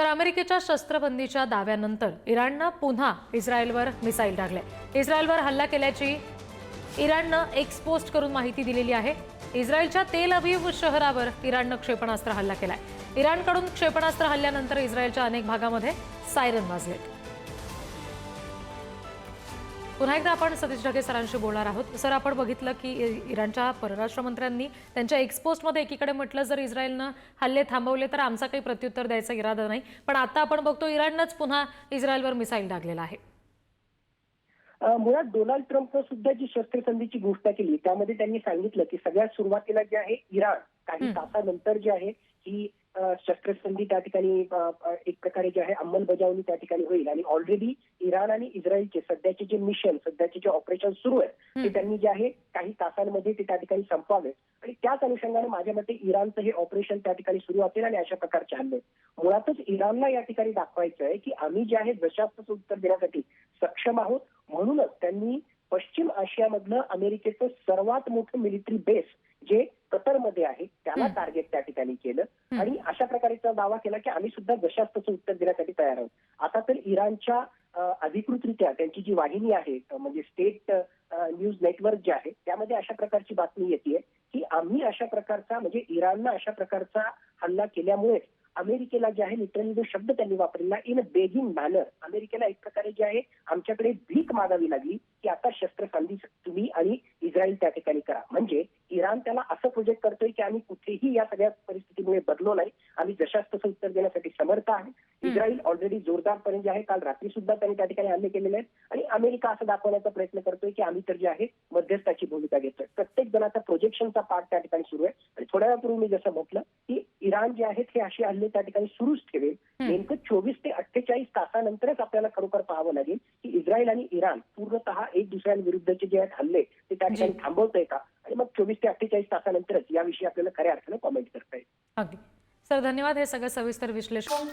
तर अमेरिकेच्या शस्त्रबंदीच्या दाव्यानंतर इराणनं पुन्हा इस्रायलवर मिसाईल टाकले. इस्रायलवर हल्ला केल्याची इराणनं एक्सपोस्ट करून माहिती दिलेली आहे. इस्रायलच्या तेल अभिव शहरावर इराणनं क्षेपणास्त्र हल्ला केलाय. इराणकडून क्षेपणास्त्र हल्ल्यानंतर इस्रायलच्या अनेक भागामध्ये सायरन वाजले पुन्हा एकदा आपण सतीश ढगे सरांशी बोलणार आहोत. सर आपण बघितलं की इराणच्या परराष्ट्र मंत्र्यांनी त्यांच्या एक्सपोस्टमध्ये एकीकडे म्हटलं जर इस्रायलनं हल्ले थांबवले तर आमचा काही प्रत्युत्तर द्यायचा इरादा नाही. पण आता आपण बघतो इराणनंच पुन्हा इस्रायलवर मिसाईल टाकलेला आहे. मुळात डोनाल्ड ट्रम्पनं सुद्धा जी शस्त्रसंधीची घोषणा केली त्यामध्ये त्यांनी सांगितलं की सगळ्यात सुरुवातीला जे आहे इराण काही. तासानंतर जे आहे ही शस्त्रसंधी त्या ठिकाणी एक प्रकारे जे आहे अंमलबजावणी त्या ठिकाणी होईल. आणि ऑलरेडी इराण आणि इस्रायलचे सध्याचे जे मिशन सध्याचे जे ऑपरेशन सुरू आहे ते. त्यांनी जे आहे काही तासांमध्ये ते त्या ठिकाणी संपवावे आणि त्याच अनुषंगाने माझ्या मते इराणचं हे ऑपरेशन त्या ठिकाणी सुरू असेल आणि अशा प्रकारचे हल्ले मुळातच इराणला या ठिकाणी दाखवायचं आहे की आम्ही जे आहे जशाचं उत्तर देण्यासाठी सक्षम आहोत. म्हणूनच त्यांनी पश्चिम आशियामधलं अमेरिकेचं सर्वात मोठं मिलिटरी बेस जे कतरमध्ये आहे त्याला. टार्गेट त्या ठिकाणी केलं. आणि अशा प्रकारचा दावा केला की आम्ही सुद्धा जशास तसं उत्तर देण्यासाठी तयार आहोत आता तर इराणच्या अधिकृतरित्या त्यांची जी वाहिनी आहे म्हणजे स्टेट न्यूज नेटवर्क जे आहे त्यामध्ये अशा प्रकारची बातमी येते की आम्ही अशा प्रकारचा म्हणजे इराणनं अशा प्रकारचा हल्ला केल्यामुळे अमेरिकेला जे आहे लिटरली जो शब्द त्यांनी वापरला. इन बेगिंग मॅनर अमेरिकेला एक प्रकारे जे आहे आमच्याकडे भीक मागावी लागली की आता शस्त्रसंधी तुम्ही आणि इस्रायल त्या ठिकाणी करा. म्हणजे इराण त्याला असं प्रोजेक्ट करतोय की आम्ही कुठेही या सगळ्या परिस्थितीमुळे बदलो नाही. आम्ही जशास तसं उत्तर देण्यासाठी समर्थ आहे. इस्रायल ऑलरेडी जोरदारपणे जे आहे काल रात्री सुद्धा त्यांनी त्या ठिकाणी हल्ले केलेले आहेत. आणि अमेरिका असं दाखवण्याचा प्रयत्न करतोय की आम्ही तर जे आहे मध्यस्थाची भूमिका घेतोय. प्रत्येक जणाचा प्रोजेक्शनचा पार्ट त्या ठिकाणी सुरू आहे. आणि थोड्या वेळापूर्वी मी जसं म्हटलं की इराण जे आहेत हे असे हल्ले त्या ठिकाणी सुरूच ठेवेल. नेमकं चोवीस ते अठ्ठेचाळीस तासानंतरच आपल्याला खरोखर पाहावं लागेल की इस्रायल आणि इराण पूर्णतः एक दुसऱ्यांविरुद्धचे जे आहेत हल्ले ते त्या ठिकाणी जी. थांबवतंय का? आणि मग चोवीस ते अठ्ठेचाळीस तासानंतरच याविषयी आपल्याला खऱ्या अर्थानं कॉमेंट करता येईल. सर धन्यवाद. हे सगळं सविस्तर विश्लेषण.